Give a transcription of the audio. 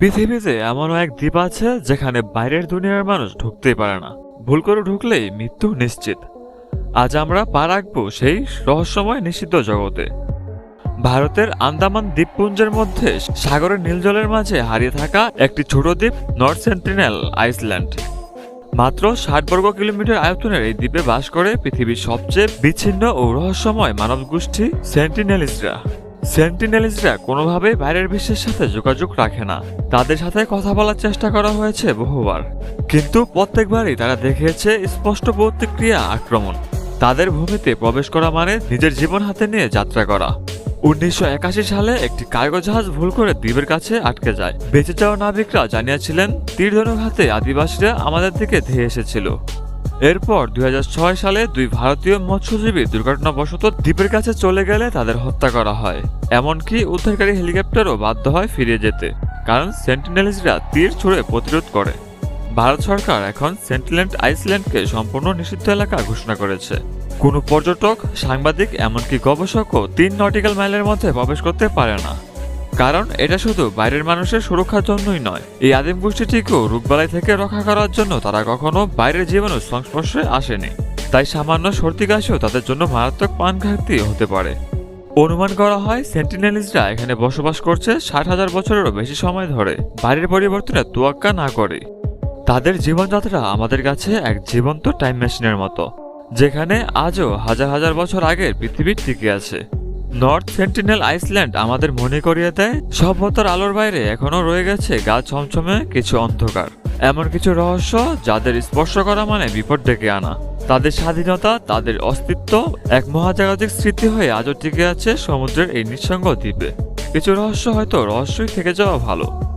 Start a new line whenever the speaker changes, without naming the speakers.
পৃথিবীতে এমনও এক দ্বীপ আছে যেখানে বাইরের দুনিয়ার মানুষ ঢুকতেই পারে না। ভুল করে ঢুকলেই মৃত্যু নিশ্চিত। আজ আমরা পা রাখব সেই রহস্যময় নিষিদ্ধ জগতে। ভারতের আন্দামান দ্বীপপুঞ্জের মধ্যে সাগরের নীল জলের মাঝে হারিয়ে থাকা একটি ছোট দ্বীপ নর্থ সেন্টিনেল আইসল্যান্ড। মাত্র ষাট বর্গ কিলোমিটার আয়তনের এই দ্বীপে বাস করে পৃথিবীর সবচেয়ে বিচ্ছিন্ন ও রহস্যময় মানব গোষ্ঠী সেন্টিনেলিস্টরা সেন্টিনেলিস্টরা কোনোভাবেই বাইরের বিশ্বের সাথে যোগাযোগ রাখে না। তাদের সাথে কথা বলার চেষ্টা করা হয়েছে বহুবার। কিন্তু প্রত্যেকবারই তারা দেখিয়েছে স্পষ্ট প্রতিক্রিয়া আক্রমণ। তাদের ভূমিতে প্রবেশ করা মানে নিজের জীবন হাতে নিয়ে যাত্রা করা। উনিশশো একাশি সালে একটি কার্গো জাহাজ ভুল করে দ্বীপের কাছে আটকে যায়। বেঁচে যাওয়া নাবিকরা জানিয়েছিলেন তীরধনুক হাতে আদিবাসীরা আমাদের দিকে ধেয়ে এসেছিল। এরপর দুই হাজার ছয় সালে দুই ভারতীয় মৎস্যজীবী দুর্ঘটনাবশত দ্বীপের কাছে চলে গেলে তাদের হত্যা করা হয়। এমনকি উদ্ধারকারী হেলিকপ্টারও বাধ্য হয় ফিরে যেতে, কারণ সেন্টিনেলিজরা তীর ছুড়ে প্রতিরোধ করে। ভারত সরকার এখন সেন্টিল্যান্ড, আইসল্যান্ডকে সম্পূর্ণ নিষিদ্ধ এলাকা ঘোষণা করেছে। কোনো পর্যটক, সাংবাদিক, এমনকি গবেষকও তিন নটিক্যাল মাইলের মধ্যে প্রবেশ করতে পারে না। কারণ এটা শুধু বাইরের মানুষের সুরক্ষার জন্যই নয়। এই আদিম গোষ্ঠীটিকেও রোগবালাই থেকে রক্ষা করার জন্য তারা কখনো বাইরের জীবনের সংস্পর্শে আসেনি। তাই সামান্য সর্দি কাশিও তাদের জন্য মারাত্মক প্রাণঘাতী হতে পারে। অনুমান করা হয় সেন্টিনেলিজরা এখানে বসবাস করছে ষাট হাজার বছরেরও বেশি সময় ধরে। বাইরের পরিবর্তনে তোয়াক্কা না করে। তাদের জীবনযাত্রা আমাদের কাছে এক জীবন্ত টাইম মেশিনের মতো, যেখানে আজও হাজার হাজার বছর আগের পৃথিবী টিকে আছে। নর্থ সেন্টিনেল আইসল্যান্ড আমাদের মনে করিয়ে দেয়, সভ্যতার আলোর বাইরে এখনও রয়ে গেছে গা ছমছমে কিছু অন্ধকার। এমন কিছু রহস্য যাদের স্পর্শ করা মানে বিপদ ডেকে আনা। তাদের স্বাধীনতা, তাদের অস্তিত্ব এক মহাজাগতিক স্মৃতি হয়ে আজও টিকে আছে সমুদ্রের এই নিঃসঙ্গ দ্বীপে। কিছু রহস্য হয়তো রহস্যই থেকে যাওয়া ভালো।